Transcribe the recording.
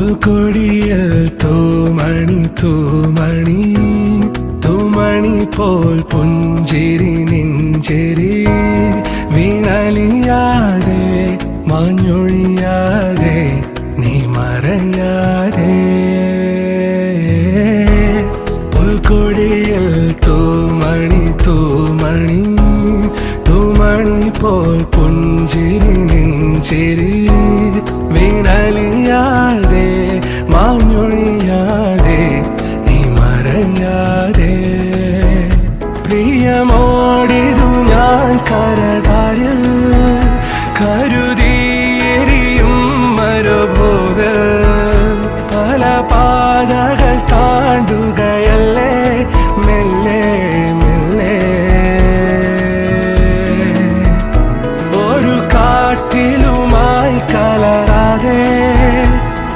പുൽക്കൊടിയിൽ തൂമണി തൂമണി തൂമണി പോൽ പുഞ്ചിരി നെഞ്ചിരി. വീണലിയാതെ മഞ്ഞൊഴിയാതെ നീ മറയാതെ. പുൽക്കൊടിയിൽ തൂമണി തൂമണി തൂമണി പോൽ പുഞ്ചിരി നെഞ്ചിരി. മറയാതെ പ്രിയമോടിതു ഞാൻ കരതാരിൽ കരുതിയെരിയും മരുഭോകൾ പല പാതകൾ